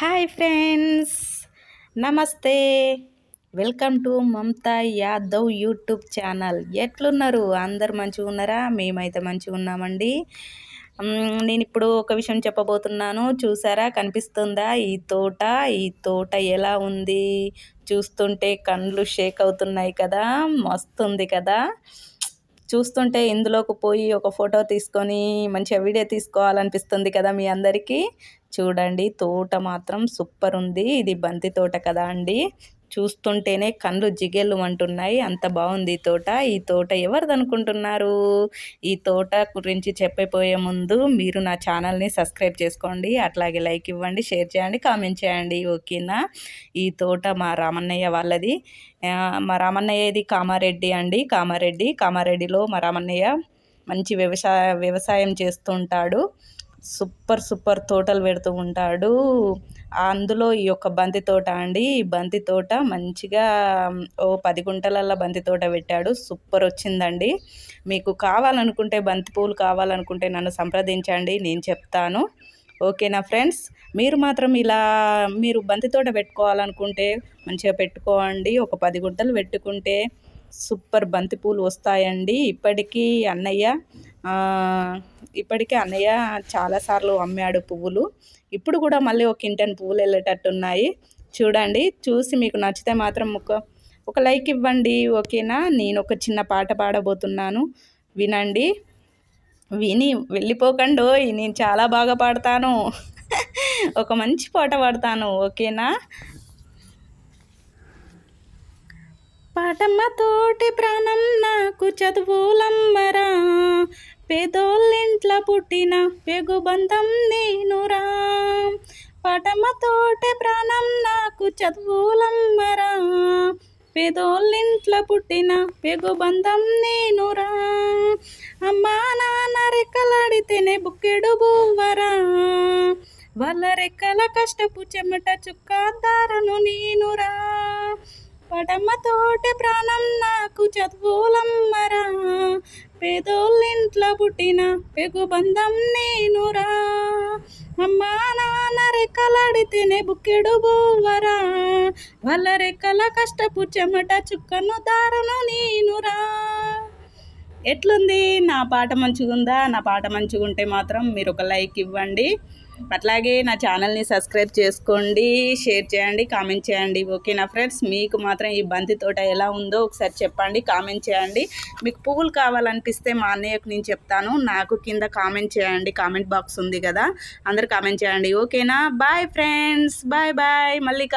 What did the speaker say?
Hi friends నమస్తే. Welcome to Mamata Yadav YouTube channel. ఎట్లున్నారు? అందరు మంచిగా ఉన్నారా? మేమైతే మంచిగా ఉన్నామండి. నేను ఇప్పుడు ఒక విషయం చెప్పబోతున్నాను. చూసారా? కనిపిస్తుందా? ఈ తోట ఈ తోట ఎలా ఉంది? చూస్తుంటే కండ్లు షేక్ అవుతున్నాయి కదా మస్తుంది కదా చూస్తుంటే ఇందులోకి పోయి ఒక ఫోటో తీసుకొని మంచిగా వీడియో తీసుకోవాలనిపిస్తుంది కదా మీ అందరికీ. చూడండి తోట మాత్రం సూపర్ ఉంది. ఇది బంతి తోట కదా అండి. చూస్తుంటేనే కళ్ళు జిగెళ్ళు అంటున్నాయి అంత బాగుంది ఈ తోట. ఈ తోట ఎవరిది అనుకుంటున్నారు ఈ తోట గురించి చెప్పిపోయే ముందు మీరు నా ఛానల్ని సబ్స్క్రైబ్ చేసుకోండి. అట్లాగే లైక్ ఇవ్వండి షేర్ చేయండి కామెంట్ చేయండి. ఓకేనా? ఈ తోట మా రామన్నయ్య వాళ్ళది. మా రామన్నయ్యది కామారెడ్డి అండి. కామారెడ్డి కామారెడ్డిలో మా రామన్నయ్య మంచి వ్యవసాయ వ్యవసాయం చేస్తుంటాడు. సూపర్ సూపర్ తోటలు పెడుతూ ఉంటాడు. అందులో ఈ యొక్క బంతి తోట అండి. బంతి తోట మంచిగా ఓ పది గుంటలల్లో బంతి తోట పెట్టాడు. సూపర్ వచ్చిందండి. మీకు కావాలనుకుంటే బంతి పూలు కావాలనుకుంటే నన్ను సంప్రదించండి నేను చెప్తాను. ఓకేనా ఫ్రెండ్స్? మీరు మాత్రం ఇలా మీరు బంతి తోట పెట్టుకోవాలనుకుంటే మంచిగా పెట్టుకోండి. ఒక పది గుంటలు పెట్టుకుంటే సూపర్ బంతిపూలు వస్తాయండి. ఇప్పటికీ అన్నయ్య ఇప్పటికే అన్నయ్య చాలాసార్లు అమ్మాడు పువ్వులు. ఇప్పుడు కూడా మళ్ళీ ఒక ఇంటన్ పువ్వులు వెళ్ళేటట్టున్నాయి. చూడండి చూసి మీకు నచ్చితే మాత్రం ఒక ఒక లైక్ ఇవ్వండి ఓకేనా? నేను ఒక చిన్న పాట పాడబోతున్నాను. వినండి. విని వెళ్ళిపోకండి నేను చాలా బాగా పాడతాను. ఒక మంచి పాట పాడతాను ఓకేనా? పాటమ్మతోటి ప్రాణం నాకు చదువులమ్మరా పేదోళ్ళింట్ల పుట్టిన పెగుబంధం నేనురా. పాటమ్మతోటి ప్రాణం నాకు చదువులమ్మరా పేదోళ్ళింట్ల పుట్టిన పెగుబంధం నేనురా. అమ్మా నాన్న రెక్కలాడితేనే బుక్కెడు బువ్వరా. వాళ్ళ రెక్కల కష్టపు చెమట చుక్క దారను పటమ్మ తోటే ప్రాణం నాకు చదువులమ్మరా. పేదోళ్ళింట్లో పుట్టిన పెగుబంధం నేనురా. అమ్మా నాన్న రెక్కలాడితేనే బుక్కెడు బోవరా. వాళ్ళ రెక్కల కష్టపు చెమట చుక్కను దారను నేనురా. ఎట్లుంది? నా పాట మంచిగుందా? నా పాట మంచిగుంటే మాత్రం మీరు ఒక లైక్ ఇవ్వండి. అట్లాగే నా ఛానల్ని సబ్స్క్రైబ్ చేసుకోండి షేర్ చేయండి కామెంట్ చేయండి. ఓకేనా ఫ్రెండ్స్ మీకు మాత్రం ఈ బంతి తోట ఎలా ఉందో ఒకసారి చెప్పండి కామెంట్ చేయండి. మీకు పువ్వులు కావాలనిపిస్తే మా అన్నయ్యకు నేను చెప్తాను. నాకు కింద కామెంట్ చేయండి కామెంట్ బాక్స్ ఉంది కదా అందరు కామెంట్ చేయండి. ఓకేనా? Bye friends bye bye. మళ్ళీ